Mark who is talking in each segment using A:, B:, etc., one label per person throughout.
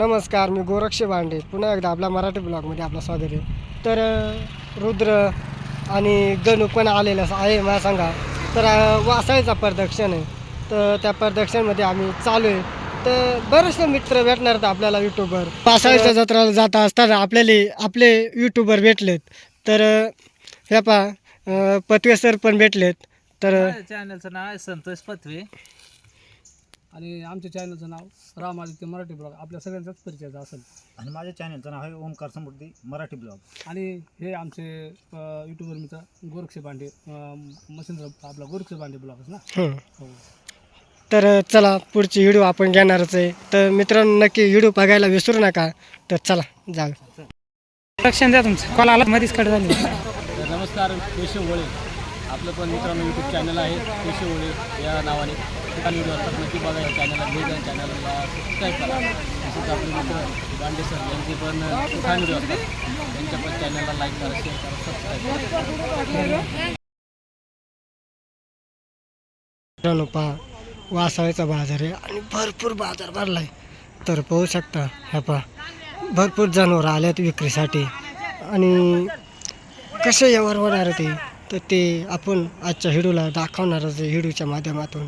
A: नमस्कार मी गोरक्ष भांडे. पुन्हा एकदा आपल्या मराठी ब्लॉगमध्ये आपलं स्वागत आहे. तर रुद्र आणि गणू पण आलेलं आहे मला सांगा. तर अ, वासाळीचा प्रदक्षिण आहे. तर त्या प्रदक्षिणमध्ये आम्ही चालू आहे. तर बरेचसे मित्र भेटणार आहेत आपल्याला यूट्यूबवर पासाळीच्या जत्राला जाता असताना आपल्याला आपले यूट्यूबर भेटलेत. तर ह्या पा पतवे सर पण भेटलेत. तर
B: चॅनलचं नाव आहे संतोष पथवे
C: आणि आमच्या चॅनलचं नाव राम आदित्य मराठी ब्लॉग आपल्या सगळ्यांचाच परिचय असेल.
D: आणि माझ्या चॅनलचं नाव आहे ओमकार समृद्धी मराठी ब्लॉग
C: आणि हे आमचे युट्यूबर मित्र गोरक्ष भांडे अं, मच्छिंद्र आपला गोरक्ष भांडे ब्लॉगच ना?
A: हं.
C: हो.
A: तर चला पुढची व्हिडिओ आपण घेणारच आहे. तर मित्रांनो नक्की व्हिडिओ बघायला विसरू नका. तर चला जाऊ
E: लक्षण द्या तुमचं. कॉल आला मध्येच कट झाली
C: तर नमस्कार केशव होळे आपलं पण मित्रांनो यूट्यूब चॅनल आहे. केशव होळे या नावाने. ठिकाणी व्हिडिओ असतात. नक्की बघा या चॅनलला भेट द्या चॅनलला सबस्क्राईब करा. तसेच आपले मित्र गांडे सर यांचे पण छान व्हिडिओ असतात. त्यांच्या पण चॅनलला लाईक करा शेअर करा सबस्क्राईब करा.
A: चलो पहा वासाळ्याचा बाजार आहे आणि भरपूर बाजार भरला आहे तर पाहू शकता ह्या पहा भरपूर जनावरं आल्यात विक्रीसाठी. आणि कसे यावर होणार ते? तर ते आपण आजच्या हिडूला दाखवणारच हिडूच्या माध्यमातून.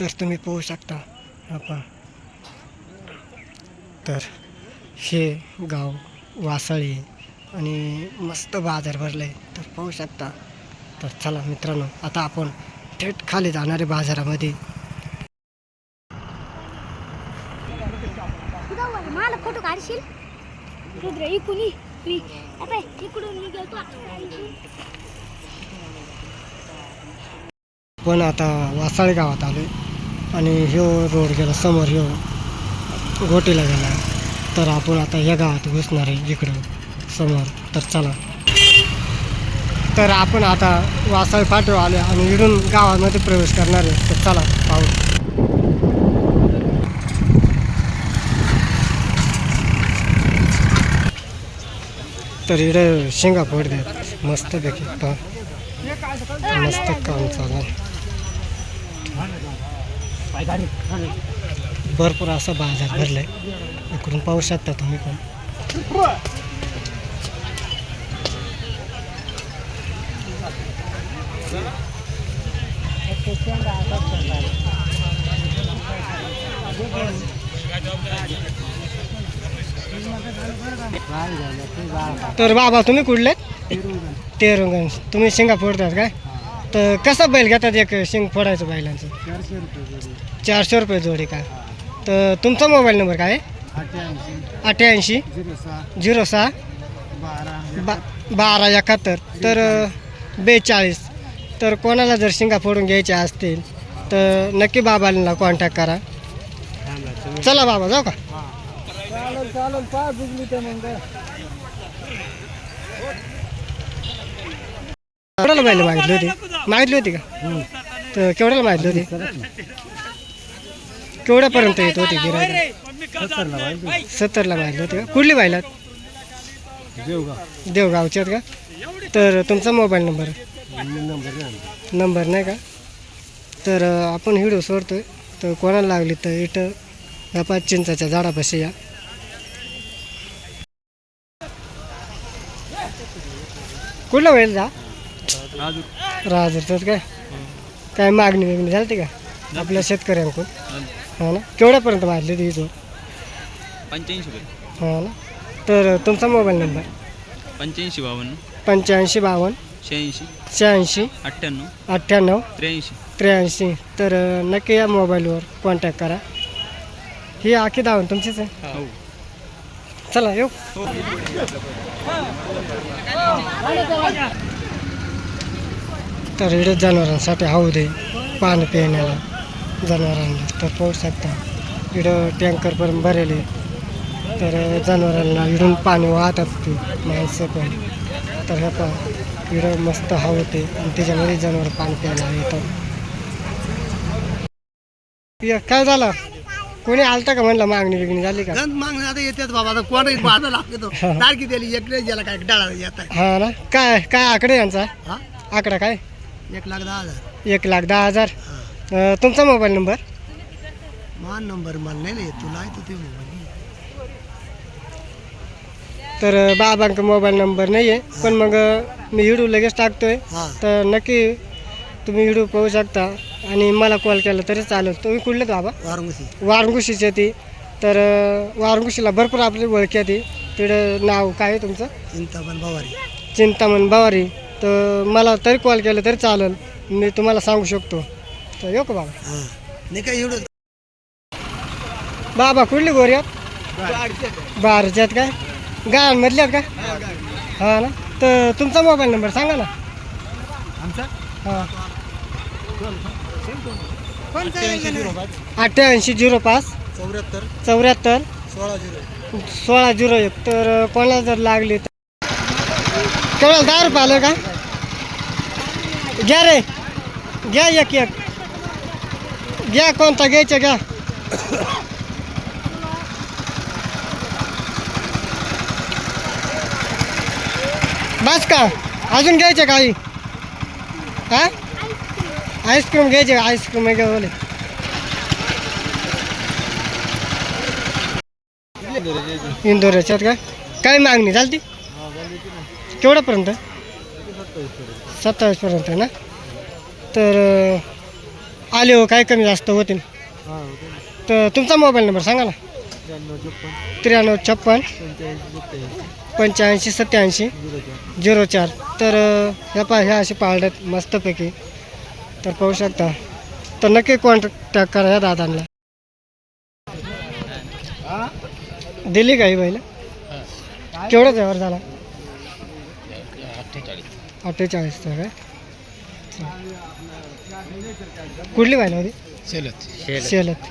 A: तर तुम्ही पाहू शकता. पहा तर हे गाव वासाळी आणि मस्त बाजार भरलं आहे तर पाहू शकता. तर चला मित्रांनो आता आपण थेट खाली जाणार बाजारामध्ये.
F: मला फोटो काढशील? रुद्र इकडून
A: पण आता वासाळी गावात आलो आणि ह्यो रोड गेला समोर ह्यो गोटीला गेला. तर आपण आता या गावात घुसणार आहे इकडं. समोर. तर चला. तर आपण आता वासावी फाटीवर आले आणि इडून गावामध्ये प्रवेश करणार आहे. तर चला पाहू. तर इकडे शेंगा फोड द्या मस्त देखील मस्त काम चालू भरपूर असा बाजार भरलाय. इकडून पाहू शकता तुम्ही पण. तर बाबा तुम्ही कुठले? तेरुंगण. तुम्ही शेंगा फोडतात काय? तर कसा बैल घेतात एक शेंग फोडायचं बैलांचं? चारशे रुपये जोडी. का? तर तुमचा मोबाईल नंबर काय आहे? अठ्ठ्याऐंशी. झिरो सहा. बा बारा एकाहत्तर. तर बेचाळीस. तर कोणाला जर शेंगा फोडून घ्यायच्या असतील तर नक्की बाबाला कॉन्टॅक्ट करा. चला बाबा जाऊ का?
C: चालेल चालेल. पाच बुजली ते मग.
A: बैल मागितली होती? मागितली होती का? तर केवढ्याला मागितली होती? केवढ्यापर्यंत येत होती गिरायला सत्तरला मागितली होती. का? कुठली बायलात
C: देवगाव.
A: देवगावचे आहेत का? तर तुमचा मोबाईल नंबर? नंबर नाही का? तर आपण व्हिडिओ सोडतोय. तर कोणाला लागली तर इथं या पाच चिंचाच्या झाडापाशी या. कुठला बैल जा? राजूरचाच काय? काय मागणी बिगणी झाली का? आपल्या शेतकऱ्यांकडून. हा ना? केवढ्यापर्यंत मागली ती जो
B: पंच्याऐंशी रुपये.
A: हा ना? तर तुमचा मोबाईल नंबर?
B: पंच्याऐंशी बावन्न.
A: पंच्याऐंशी बावन्न.
B: शहाऐंशी.
A: शहाऐंशी.
B: अठ्ठ्याण्णव.
A: अठ्ठ्याण्णव.
B: त्र्याऐंशी.
A: त्र्याऐंशी. तर अं, नक्की या मोबाईलवर कॉन्टॅक्ट करा. ही आखी दावण तुमचीच आहे?
B: हो.
A: चला येऊ. तर इकडे जनावरांसाठी हौद आहे पाणी पिण्याला जनावरांना. तर पाहू शकता इकडं टँकर पण भरेले तर जनावरांना इकडून पाणी वाहतात ते माणसं पण. तर हे पहा इकडं मस्त हौद आहे आणि त्याच्यामध्ये जनावर पाणी प्यायला येतं ये, काय झालं? कोणी आलता का म्हणलं मागणी बिगणी झाली का?
G: मागणं आता येतात बाबा आता बाधा लागतो दिली एक गेला काय? डाळा येत आहे.
A: हा ना? काय काय आकडे यांचा? आकडा काय?
G: एक लाख दहा हजार.
A: एक लाख दहा हजार. अं, तुमचा मोबाईल नंबर?
G: मान नंबर मला नाही ना येत. तुला आहे तो ते मोबाईल
A: तर अं, बाबांका मोबाईल नंबर नाही आहे पण मग अं, मी व्हिडिओ लगेच टाकतोय.
G: हां.
A: तर नक्की तुम्ही व्हिडिओ पाहू शकता. आणि मला कॉल केला तरी चालेल. तुम्ही कुठले बाबा?
G: वारंगुशी.
A: वारंगुशीची ती. तर अं, वारंगुशीला भरपूर आपली ओळखी आहे ती. तिकडं नाव काय आहे तुमचं?
G: चिंतामण भवारी.
A: चिंतामण बावारी तर मला तरी कॉल केला तरी चालेल. मी तुम्हाला सांगू शकतो. तर येऊ का बाबा?
G: हां. नाही काय एवढं?
A: बाबा कुठली गोरी आहेत? काय? गावांमधल्यात का? हा ना. तर तुमचा मोबाईल नंबर सांगा ना.
G: आमचा?
A: हां. अठ्ठ्याऐंशी झिरो पाच.
G: चौऱ्याहत्तर.
A: चौऱ्याहत्तर.
G: सोळा झिरो
A: सोळा झिरो एक. तर कोणाला जर लागली तर केवळ दहा रुपये का? घ्या रे. घ्या एक एक. घ्या कोणता घ्यायचं घ्या. बस का? अजून घ्यायचे काही हा? आईस्क्रीम घ्यायचे आईस्क्रीम घ्या बोले? इंदोरच्यात का? काय मागणी चालती केवढ्यापर्यंत? सत्तावीसपर्यंत ना? तर आले हो काय कमी जास्त होतील? तर तुमचा मोबाईल नंबर सांगा ना. त्र्याण्णव छप्पन. पंच्याऐंशी सत्याऐंशी. झिरो चार. तर ह्या पा ह्या अशी पाळल्यात मस्तपैकी तर पाहू शकता. तर नक्की कॉन्टॅक्ट करा या दादांना. दिली का ही बैल? केवढा व्यवहार झाला? अठ्ठेचाळीस. तर काय कुठली बैल होती? शेलत.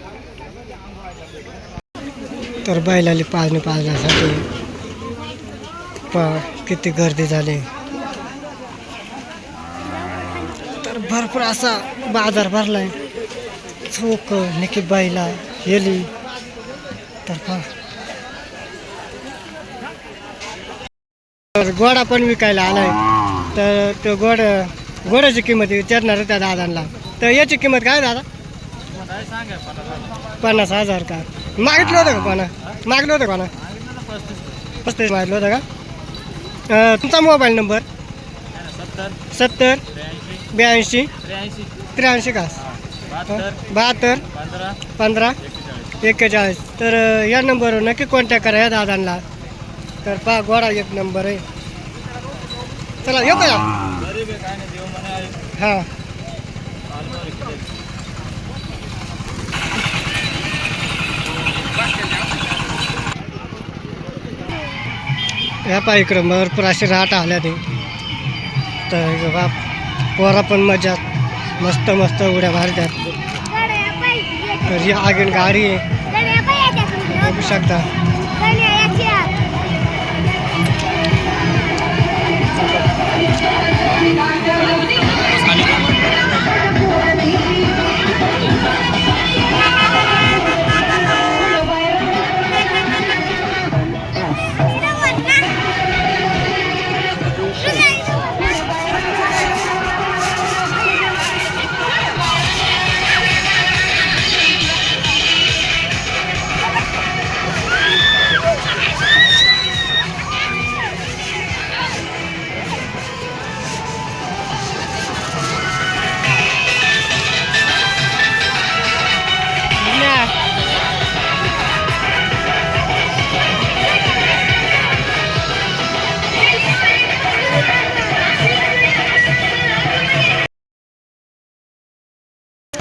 A: तर बैलाली पाजणी पाजण्यासाठी पा किती गर्दी झाली. तर भरपूर असा बाजार भरलाय. चोक निकी बैला हेली. तर पहा. तर गोडा पण विकायला आलाय. तर तो गोड गोडाची किंमत विचारणार आहे त्या दादांना. तर याची किंमत काय दादा? पन्नास हजार का? मागितलं होतं का कोणा? मागलं होतं कोणा? पस्तीस मागितलं होतं का? तुमचा मोबाईल नंबर? सत्तर ब्याऐंशी त्र्याऐंशी का? बहात्तर पंधरा एक्केचाळीस तर या नंबरवर नक्की कॉन्टॅक्ट करा या दादांना. तर पहा गोडा एक नंबर आहे. चला येऊ का? हां. या पहा इकडं भरपूर अशी राट आल्या ते तर बाप बा पोरा पण मजा मस्त मस्त उड्या मारतात. तर ही आगीन गाडी आहे. बघू शकता.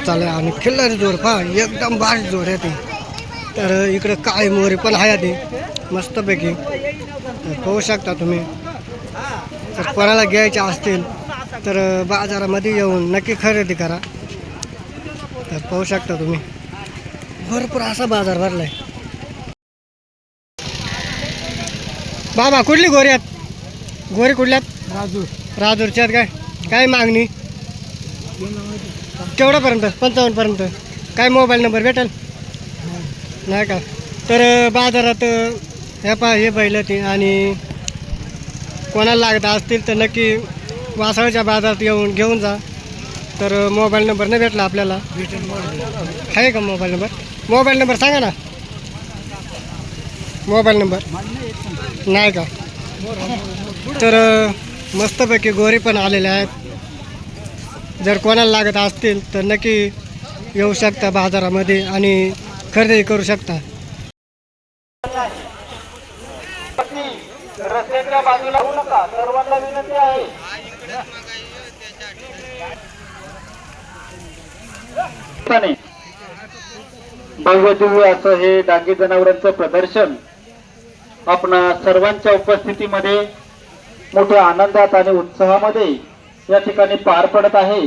A: चालेल आणि खिल्लारी जोड पहा एकदम बारीक जोड आहे ते. तर इकडे काळी मोहरी पण आहे ते मस्तपैकी. पाहू शकता तुम्ही. तर कोणाला घ्यायचे असतील तर बाजारामध्ये येऊन नक्की खरेदी करा. तर पाहू शकता तुम्ही. भरपूर असा बाजार भरलाय. बाबा कुठली गोऱ्यात गोरी कुठल्यात राजूर. राजूरच्यात काय? काय मागणी? केवढ्यापर्यंत? पंचावन्नपर्यंत. काय मोबाईल नंबर भेटेल? नाही का? तर बाजारात ह्या पा हे बैल ते आणि कोणाला लागत असतील तर नक्की वासळच्या बाजारात येऊन घेऊन जा. तर मोबाईल नंबर नाही भेटला आपल्याला. आहे का मोबाईल नंबर? मोबाईल नंबर सांगा ना. Mobile number? नाही का? तर मस्तपैकी गोरी पण आलेल्या आहेत. जर कोणाला लागत असतील तर नक्की येऊ शकता बाजारामध्ये आणि खरेदी करू शकता.
H: ठिकाणी भव्य दिव्य असं हे डांगी जनावरांचं प्रदर्शन आपण सर्वांच्या उपस्थितीमध्ये मोठ्या आनंदात आणि उत्साहामध्ये या ठिकाणी पार पडत आहे.